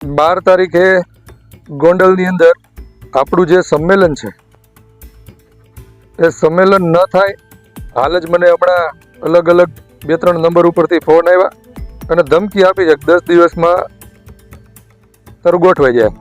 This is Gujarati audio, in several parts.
બાર તારીખે ગોંડલની અંદર આપણું જે સંમેલન છે, એ સંમેલન ન થાય, હાલ જ મને હમણાં અલગ અલગ બે ત્રણ નંબર ઉપરથી ફોન આવ્યા અને ધમકી આપી છે દસ દિવસમાં તારું ગોઠવાઈ જાય.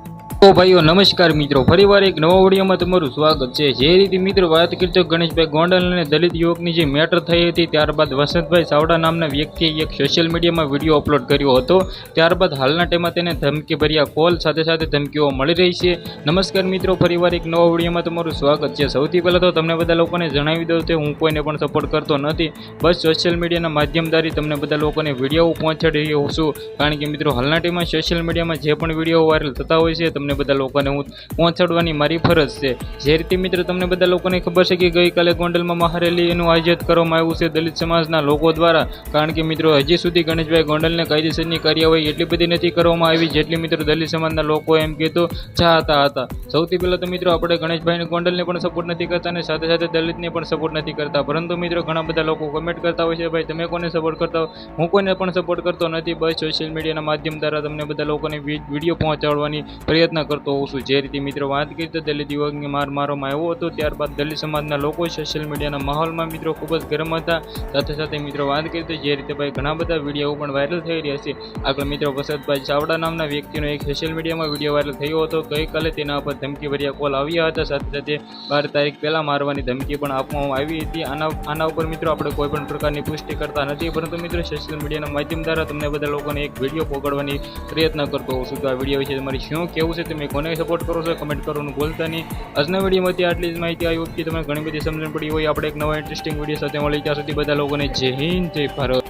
તો ભાઈઓ, નમસ્કાર મિત્રો. ફરીવાર એક નવા વિડીયોમાં તમારું સ્વાગત છે. જે રીતે મિત્રો વાત કરી તો ગણેશભાઈ ગોંડલ અને દલિત યુવકની જે મેટર થઈ હતી, ત્યારબાદ વસંતભાઈ ચાવડા નામના વ્યક્તિએ એક સોશિયલ મીડિયામાં વીડિયો અપલોડ કર્યો હતો. ત્યારબાદ હાલના ટાઈમમાં તેને ધમકી ભર્યા કોલ સાથે સાથે ધમકીઓ મળી રહી છે. નમસ્કાર મિત્રો, ફરીવાર એક નવા વિડીયોમાં તમારું સ્વાગત છે. સૌથી પહેલાં તો તમને બધા લોકોને જણાવી દઉં કે હું કોઈને પણ સપોર્ટ કરતો નથી. બસ સોશિયલ મીડિયાના માધ્યમ દ્વારા તમને બધા લોકોને વીડિયો પહોંચાડી રહ્યો છું. કારણ કે મિત્રો, હાલના ટાઈમમાં સોશિયલ મીડિયામાં જે પણ વીડિયો વાયરલ થતા હોય છે, તમને બધા લોકોને હું પહોંચાડવાની મારી ફરજ છે. જે રીતે મિત્રો તમને બધા લોકોને ખબર છે કે ગઈકાલે ગોંડલમાં મહારેલી એનું આયોજન કરવામાં આવ્યું છે. દલિત સમાજના લોકો દ્વારા, કારણ કે મિત્રો હજી સુધી ગણેશભાઈ ગોંડલને કાયદેસરની કાર્યવાહી એટલી બધી નથી કરવામાં આવી જેટલી મિત્રો દલિત સમાજના લોકો એમ કહેતો ચાહતા હતા. સૌથી પહેલાં તો મિત્રો આપણે ગણેશભાઈને ગોંડલને પણ સપોર્ટ નથી કરતા અને સાથે સાથે દલિતને પણ સપોર્ટ નથી કરતા. પરંતુ મિત્રો ઘણા બધા લોકો કમેન્ટ કરતા હોય છે, ભાઈ, તમે કોને સપોર્ટ કરતા હો? હું કોઈને પણ સપોર્ટ કરતો નથી. બસ સોશિયલ મીડિયાના માધ્યમ દ્વારા તમને બધા લોકોને વીડિયો પહોંચાડવાની પ્રયત્ન કરતો હોઉં છું. જે રીતે મિત્રો વાત કરી તો દલિત યુવકને માર મારવામાં આવ્યો હતો. ત્યારબાદ દલિત સમાજના લોકો સોશિયલ મીડિયાના માહોલમાં મિત્રો ખૂબ જ ગરમ હતા. સાથે સાથે મિત્રો વાત કરી તો જે રીતે ભાઈ ઘણા બધા વીડિયો પણ વાયરલ થઈ રહ્યા છે. આગળ મિત્રો વસંતભાઈ ચાવડા નામના વ્યક્તિનો એક સોશિયલ મીડિયામાં વીડિયો વાયરલ થયો હતો. ગઈકાલે તેના પર ધમકી ભર્યા કોલ આવ્યા હતા. સાથે સાથે બાર તારીખ પહેલાં મારવાની ધમકી પણ આપવામાં આવી હતી. આના આના ઉપર મિત્રો આપણે કોઈ પણ પ્રકારની પુષ્ટિ કરતા નથી. પરંતુ મિત્રો સોશિયલ મીડિયાના માધ્યમ દ્વારા તમને બધા લોકોને એક વીડિયો પકડવાની પ્રયત્ન કરતો હોઉં છું. તો આ વીડિયો વિશે તમારી શું કેવું છે તમે કોને સપોર્ટ કરો છો કમેન્ટ કરવાનું ભૂલતા નહીં. આજના વિડીયોમાંથી આટલી જ માહિતી આવી. હોત કે તમને ઘણી બધી સમજણ પડી હોય. આપણે એક નવા ઇન્ટરેસ્ટિંગ વીડિયો સાથે મળી ત્યાં સુધી બધા લોકોને જય હિન્દ, જય ભારત.